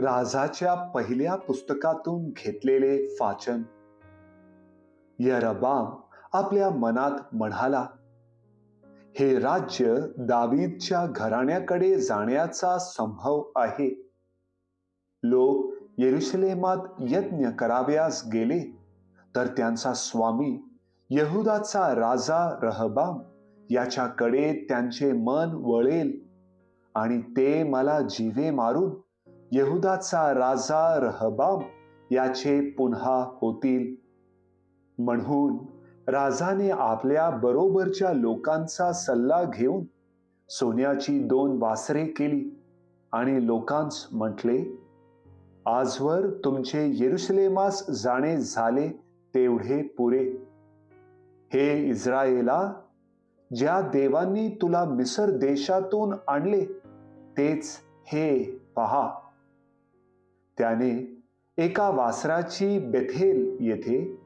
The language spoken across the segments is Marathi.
राजाच्या पहिल्या पुस्तकातून घेतलेले वाचन. यरबाम आपल्या मनात म्हणाला हे राज्य दावीदच्या घराण्याकडे जाण्याचा संभव आहे. लोक येरुशलेमात यज्ञ कराव्यास गेले तर त्यांचा स्वामी यहुदाचा राजा रहबाम याच्याकडे त्यांचे मन वळेल आणि ते मला जीवे मारून यहुदाचा राजा रहबाम याचे पुन्हा होतील. म्हणून राजाने आपल्या बरोबरच्या लोकांचा सल्ला घेऊन सोन्याची दोन वासरे केली आणि लोकांस म्हटले आजवर तुमचे येरुशलेमास जाणे झाले तेवढे पुरे. हे इस्रायला ज्या देवांनी तुला मिसर देशातून आणले तेच हे पहा. त्याने एका वासराची बेथेल येथे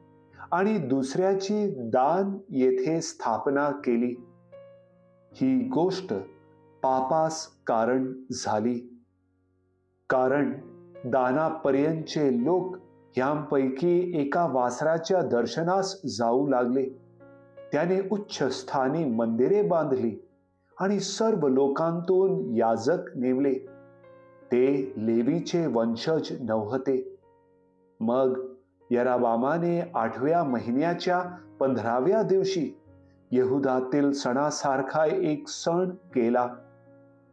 आणि दुसऱ्याची दान येथे स्थापना केली. ही गोष्ट पापास कारण झाली. कारण दानापर्यंतचे लोक यांपैकी एका वासराच्या दर्शनास जाऊ लागले. त्याने उच्च स्थानी मंदिरे बांधली आणि सर्व लोकांतून याजक नेमले. ते लेवीचे वंशज नव्हते. मग यराबामाने आठव्या महिन्याच्या पंधराव्या दिवशी यहुदातील सणासारखा एक सण केला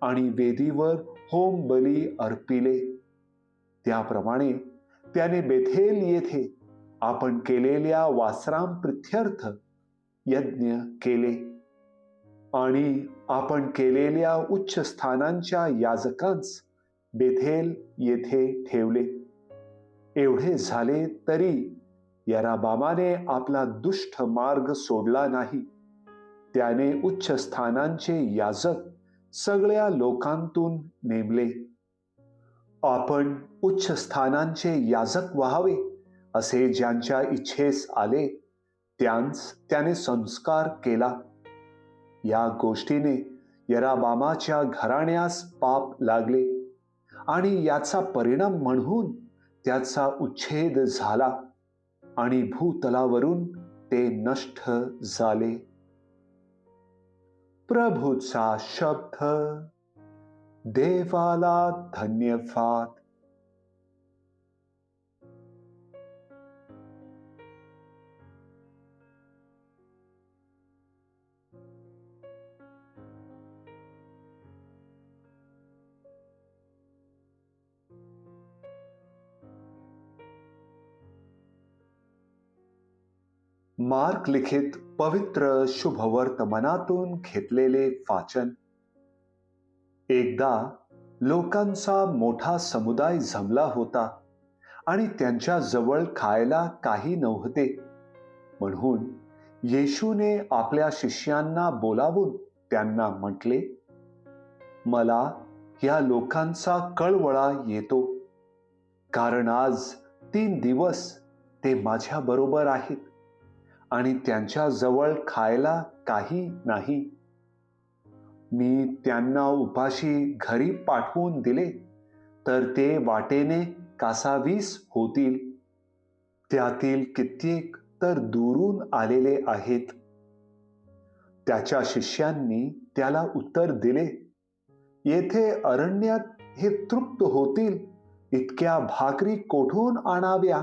आणि वेदीवर होम बली अर्पिले. त्याप्रमाणे त्याने बेथेल येथे आपण केलेल्या वासराम प्रित्यर्थ यज्ञ केले आणि आपण केलेल्या उच्च स्थानांच्या याजकांस बेथेल येथे ठेवले. एवढे झाले तरी यराबामाने आपला दुष्ट मार्ग सोडला नाही. त्याने उच्च स्थानांचे याजक सगळ्या लोकांतून नेमले. आपण उच्च स्थानांचे याजक व्हावे असे ज्यांच्या इच्छेस आले त्यांस त्याने संस्कार केला. या गोष्टीने यराबामाच्या घराण्यास पाप लागले. आणि याचा परिणाम म्हणून त्याचा उच्छेद झाला आणि भूतलावरून ते नष्ट झाले. प्रभूचा शब्द देवाला धन्यवाद. मार्क लिखित पवित्र शुभवर्तमनातून घेतलेले वाचन. एकदा लोकांचा मोठा समुदाय जमला होता आणि त्यांच्या जवळ खायला काही नव्हते. म्हणून येशूने आपल्या शिष्यांना बोलावून त्यांना म्हटले मला या लोकांचा कळवळा येतो. कारण आज तीन दिवस ते माझ्या बरोबर आहेत. आणि त्यांच्या जवळ खायला काही नाही. मी त्यांना उपाशी घरी पाठवून दिले तर ते वाटेने कासावीस होतील. त्यातील कित्येक तर दुरून आलेले आहेत. त्याच्या शिष्यांनी त्याला उत्तर दिले येथे अरण्यात हे तृप्त होतील इतक्या भाकरी कोठून आणाव्या?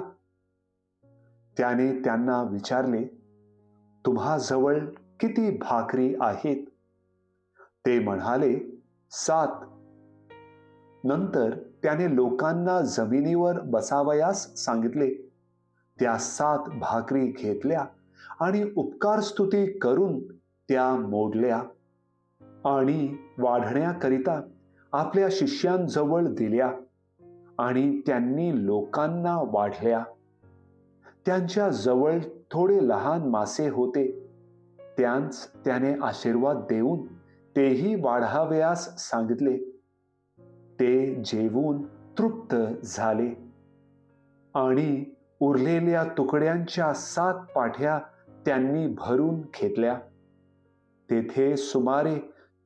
त्याने त्यांना विचारले तुम्हाजवळ किती भाकरी आहेत? ते म्हणाले सात. नंतर त्याने लोकांना जमिनीवर बसावयास सांगितले. त्या सात भाकरी घेतल्या आणि उपकार स्तुती करून त्या मोडल्या आणि वाढण्याकरिता आपल्या शिष्यांजवळ दिल्या आणि त्यांनी लोकांना वाढल्या. त्यांच्या जवळ थोडे लहान मासे होते. त्यांच त्याने आशीर्वाद देऊन तेही वाढाव्यास सांगितले. ते जेवून तृप्त झाले. आणि उरलेल्या तुकड्यांच्या सात पाठ्या त्यांनी भरून घेतल्या. तेथे सुमारे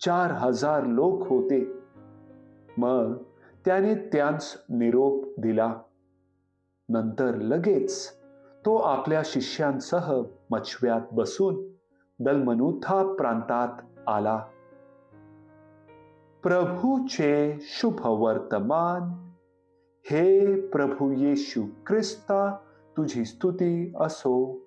चार हजार लोक होते. मग त्याने त्यांस निरोप दिला. नंतर लगेच तो आपल्या शिष्यांसह मछव्यात बसून दलमनुथा प्रांतात आला. प्रभूचे शुभ वर्तमान हे प्रभू येशू ख्रिस्ता तुझी स्तुती असो.